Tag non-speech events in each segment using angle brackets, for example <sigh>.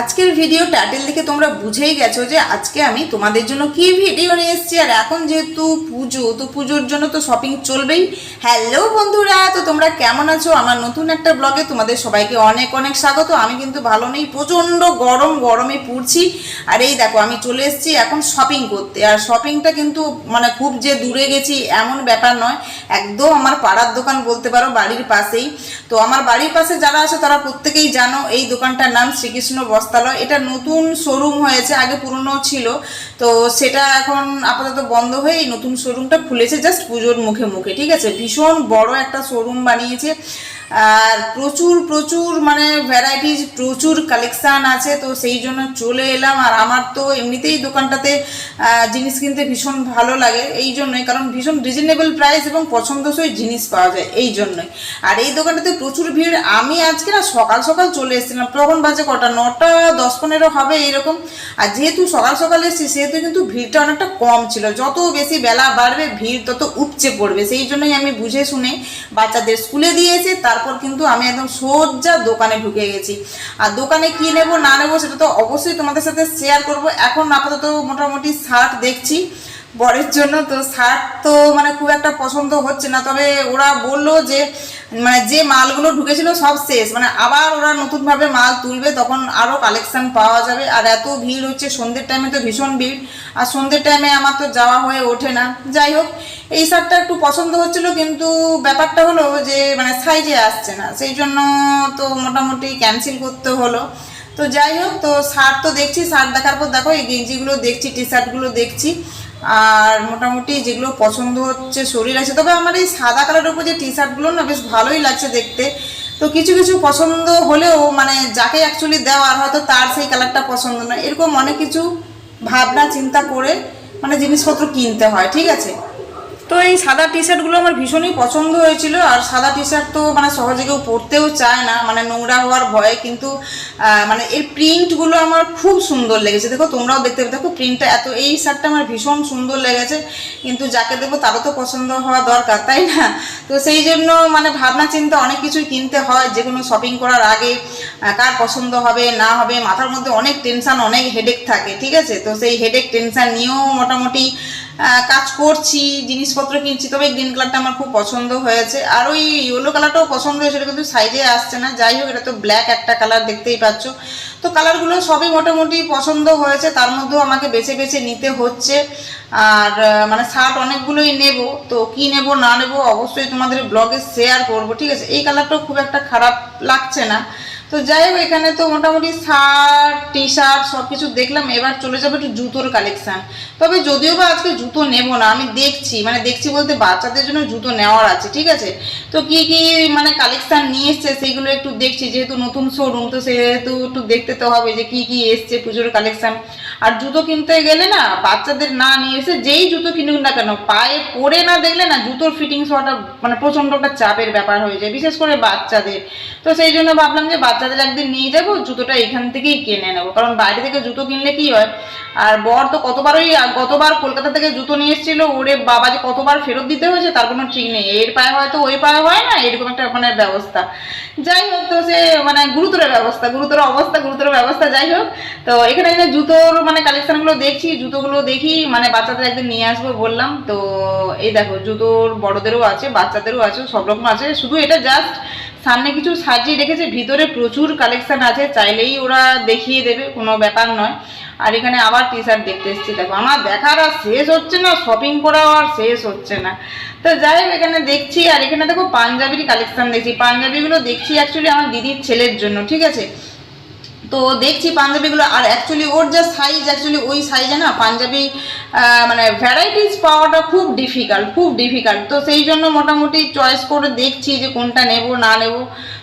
আজকের video title দেখে তোমরা বুঝেই গেছো যে আজকে আমি তোমাদের জন্য কি ভিডিও নিয়ে এসেছি। আর এখন যেহেতু পুজো, তো পুজোর জন্য তো শপিং চলবেই। হ্যালো বন্ধুরা, তো তোমরা কেমন আছো? আমার নতুন একটা ব্লগে তোমাদের সবাইকে অনেক অনেক স্বাগত। আমি কিন্তু ভালো নেই, প্রচণ্ড গরম, গরমে পুড়ছি। আর এই দেখো, আমি চলে এসেছি এখন শপিং করতে। আর শপিংটা কিন্তু মানে খুব যে দূরে গেছি, এমন ব্যাপার নয়। একদম আমার পাড়ার দোকান বলতে পারো, বাড়ির পাশেই। তো আমার বাড়ির পাশে যারা আছে, তারা প্রত্যেকেই জানো, এই দোকানটার নাম শ্রীকৃষ্ণ বস্ত্রালয় এটা নতুন শোরুম হয়েছে, আগে পুরনো ছিল। তো সেটা এখন আপাতত বন্ধ হয়ে এই নতুন শোরুমটা খুলেছে জাস্ট পুজোর মুখে মুখে, ঠিক আছে? ভীষণ বড় একটা শোরুম বানিয়েছে। আর প্রচুর প্রচুর মানে ভ্যারাইটিস প্রচুর কালেকশান আছে, তো সেই জন্য চলে এলাম। আর আমার তো এমনিতেই দোকানটাতে জিনিস কিনতে ভীষণ ভালো লাগে। এই জন্যই, কারণ ভীষণ রিজনেবল প্রাইস এবং পছন্দসই জিনিস পাওয়া যায়, এই জন্যই। আর এই দোকানটাতে প্রচুর ভিড়। আমি আজকে না সকাল সকাল চলে এসেছিলাম। তখন বাজে কটা? নটা, দশ, পনেরো হবে এইরকম আর যেহেতু সকাল সকাল এসেছি, সেহেতু কিন্তু ভিড়টা অনেকটা কম ছিল। যত বেশি বেলা বাড়বে, ভিড় তত উপচে পড়বে। সেই জন্যই আমি বুঝে শুনে বাচ্চাদের স্কুলে দিয়েছি তারপর কিন্তু আমি একদম সোজা দোকানে ঢুকে গেছি। আর দোকানে কি নেব, না নেব, সেটা তো অবশ্যই তোমাদের সাথে শেয়ার করব। এখন আপাতত মোটামুটি শার্ট দেখছি। বরের জন্য তো শার্ট তো মানে খুব একটা পছন্দ হচ্ছে না। তবে ওরা বলল যে মানে যে মালগুলো ঢুকেছিল সব শেষ। মানে আবার ওরা নতুনভাবে মাল তুলবে, তখন আরও কালেকশন পাওয়া যাবে। আর এত ভিড় হচ্ছে, সন্ধ্যের টাইমে তো ভীষণ ভিড়। আর সন্ধ্যের টাইমে আমার তো যাওয়া হয়ে ওঠে না। যাই হোক, এই শার্টটা একটু পছন্দ হচ্ছিল, কিন্তু ব্যাপারটা হলো যে মানে সাইজে আসছে না। সেই জন্য তো মোটামুটি ক্যান্সেল করতে হলো। তো যাই হোক, তো শার্ট তো দেখছি শার্ট দেখার পর দেখো, এই গেঞ্জিগুলো দেখছি টি শার্টগুলো দেখছি। আর মোটামুটি যেগুলো পছন্দ হচ্ছে, শরীর আছে। তবে আমার এই সাদা কালারের উপর যে টি শার্টগুলো না, বেশ ভালোই লাগছে দেখতে। তো কিছু কিছু পছন্দ হলেও মানে যাকে অ্যাকচুয়ালি দেওয়ার হয়তো তার সেই কালারটা পছন্দ না। এরকম অনেক কিছু ভাবনা, চিন্তা করে মানে জিনিসপত্র কিনতে হয়, ঠিক আছে? তো এই সাদা টি শার্টগুলো আমার ভীষণই পছন্দ হয়েছিল, আর সাদা টি শার্ট তো মানে সহজে কেউ পরতেও চায় না মানে নোংরা হওয়ার ভয়ে, কিন্তু মানে এর প্রিন্টগুলো আমার খুব সুন্দর লেগেছে। দেখো, তোমরাও দেখতে দেখো প্রিন্টটা এত, এই শার্টটা আমার ভীষণ সুন্দর লেগেছে, কিন্তু যাকে দেবো তারও তো পছন্দ হওয়া দরকার, তাই না? তো সেই জন্য মানে ভাবনা চিন্তা অনেক কিছুই কিনতে হয়, যে কোনো শপিং করার আগে কার পছন্দ হবে, না হবে, মাথার মধ্যে অনেক টেনশন অনেক হেডেক থাকে, ঠিক আছে? তো সেই হেডেক টেনশান নিয়েও মোটামুটি কাজ করছি, জিনিসপত্র কিনছি, তবে গ্রিন কালারটা আমার খুব পছন্দ হয়েছে। আর ওই ইয়েলো কালারটাও পছন্দ হয়েছিল কিন্তু সাইজে আসছে না। যাই হোক, এটা তো ব্ল্যাক একটা কালার দেখতেই পাচ্ছ। তো কালারগুলো সবই মোটামুটি পছন্দ হয়েছে, তার মধ্যেও আমাকে বেছে বেছে নিতে হচ্ছে। আর মানে শার্ট অনেকগুলোই নেব, তো কি নেব, না নেব অবশ্যই তোমাদের ব্লগে শেয়ার করব, ঠিক আছে? এই কালারটাও খুব একটা খারাপ লাগছে না। তো যাই হোক, এখানে তো মোটামুটি শার্ট টি শার্ট সব কিছু দেখলাম, এবার চলে যাবে একটু জুতোর কালেকশান তবে যদিও বা আজকে জুতো নেব না, আমি দেখছি মানে দেখছি বলতে বাচ্চাদের জন্য জুতো নেওয়ার আছে, ঠিক আছে? তো কি কি মানে কালেকশান নিয়ে এসছে সেইগুলো একটু দেখছি, যেহেতু নতুন শোরুম তো সেহেতু একটু দেখতে তো হবে যে কি কি এসছে পুজোর কালেকশান আর জুতো কিনতে গেলে না, বাচ্চাদের না নিয়ে এসে যেই জুতো কিনুক না কেন, পায়ে পরে না দেখলে না জুতোর ফিটিংস হওয়াটা মানে প্রচণ্ড একটা চাপের ব্যাপার হয়ে যায়, বিশেষ করে বাচ্চাদের। তো সেই জন্য ভাবলাম যে বাচ্চাদের একদিন নিয়ে যাব, জুতোটা এখান থেকেই কিনে নেব। কারণ বাইরে থেকে জুতো কিনলে কি হয়, আর বর তো কতবারই, গতবার কলকাতা থেকে জুতো নিয়ে এসেছিল, ওরে বাবা যে কতবার ফেরত দিতে হয়েছে, তার কোনো ঠিক নেই। এর পায়ে হয়তো ওই পায়ে হয় না, এরকম একটা মানে ব্যবস্থা। যাই হোক, তো সে মানে গুরুতর ব্যবস্থা, গুরুতর অবস্থা, গুরুতর ব্যবস্থা, যাই হোক। তো এখানে এখানে জুতোর মানে কালেকশনগুলো দেখছি, জুতোগুলো দেখি মানে বাচ্চাদের একদিন নিয়ে আসব বললাম। তো এই দেখো, জুতোর বড়দেরও আছে, বাচ্চাদেরও আছে, সব রকম আছে। শুধু এটা জাস্ট সামনে কিছু সাজিয়ে রেখেছে, ভিতরে প্রচুর কালেকশান আছে, চাইলেই ওরা দেখিয়ে দেবে, কোনো ব্যাপার নয়। আর এখানে আবার টি শার্ট দেখতে এসেছি, দেখো, আমার দেখার আর শেষ হচ্ছে না শপিং করাও আর শেষ হচ্ছে না। তো যাই হোক, এখানে দেখছি, আর এখানে দেখো, পাঞ্জাবির কালেকশান দেখছি, পাঞ্জাবিগুলো দেখছি অ্যাকচুয়ালি আমার দিদির ছেলের জন্য, ঠিক আছে? তো দেখছি পাঞ্জাবিগুলো, আর অ্যাকচুয়ালি ওর যা সাইজ অ্যাকচুয়ালি ওই সাইজে না পাঞ্জাবি মানে ভ্যারাইটিস পাওয়াটা খুব ডিফিকাল্ট খুব ডিফিকাল্ট তো সেই জন্য মোটামুটি চয়েস করে দেখছি যে কোনটা নেব, না নেব।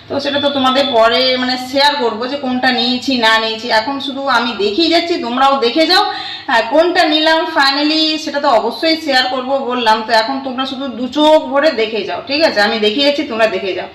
তো সেটা তো তোমাদের পরে মানে শেয়ার করব যে কোনটা নিয়েছি, না নিয়েছি। এখন শুধু আমি দেখেই যাচ্ছি, তোমরাও দেখে যাও। হ্যাঁ কোনটা নিলাম ফাইনালি সেটা তো অবশ্যই শেয়ার করব বললাম। তো এখন তোমরা শুধু দু চোখ ভরে দেখে যাও, ঠিক আছে? আমি দেখিয়ে যাচ্ছি, তোমরা দেখে যাও।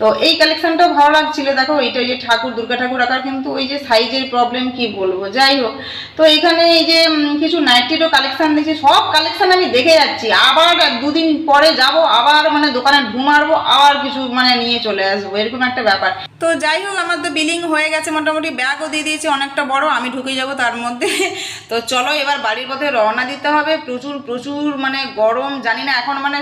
তো এই কালেকশনটাও ভালো লাগছিল। দেখো, এইটা ওই যে ঠাকুর, দুর্গা ঠাকুর রাখার কিন্তু ওই যে সাইজের প্রবলেম কি বলব? যাই হোক, তো এখানে এই যে কিছু নাইটিরও কালেকশান দেখছি। সব কালেকশান আমি দেখে যাচ্ছি। আবার দুদিন পরে যাব, আবার মানে দোকানে ঢুমারবো, আবার কিছু মানে নিয়ে চলে আসব। এরকম একটা ব্যাপার। তো যাই হোক, আমার তো বিলিং হয়ে গেছে, মোটামুটি ব্যাগও দিয়ে দিয়েছি, অনেকটা বড়, আমি ঢুকে যাব তার মধ্যে। <laughs> তো চলো, এবার বাড়ির পথে রওনা দিতে হবে। প্রচুর প্রচুর মানে গরম, জানি না, এখন মানে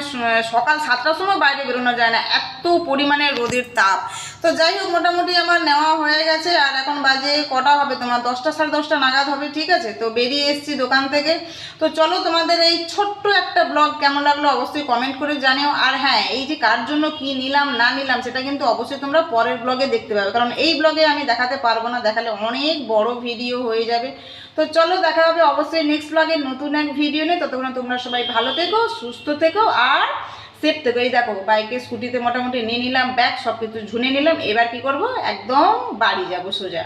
সকাল সাতটার সময় বাইরে বেরোনো যায় না, এত পরিমাণে রোদের তাপ। তো যাই হোক, মোটামুটি আমার নেওয়া হয়ে গেছে, আর এখন বাজে কটা হবে তোমার? দশটা সাড়ে দশটা নাগাদ হবে, ঠিক আছে? তো বেরিয়ে এসেছি দোকান থেকে। তো চলো তোমাদের এই ছোট্ট একটা ব্লগ কেমন লাগল অবশ্যই কমেন্ট করে জানিও। আর হ্যাঁ এই যে কার জন্য কি নিলাম, না নিলাম, সেটা কিন্তু অবশ্যই তোমরা পরের ব্লগে দেখতে পাবে। কারণ এই ব্লগে আমি দেখাতে পারব না, দেখালে অনেক বড় ভিডিও হয়ে যাবে। তো চলো, দেখা হবে অবশ্যই নেক্সট ব্লগে নতুন এক ভিডিও নিয়ে। ততক্ষণ তোমরা সবাই ভালো থেকো, সুস্থ থেকো, আর সেফ থেকো দেখো, বাইকে স্কুটিতে মোটামুটি নিয়ে নিলাম, ব্যাগ সব কিছু ঝুনে নিলাম, এবার কি করব? একদম বাড়ি যাব সোজা।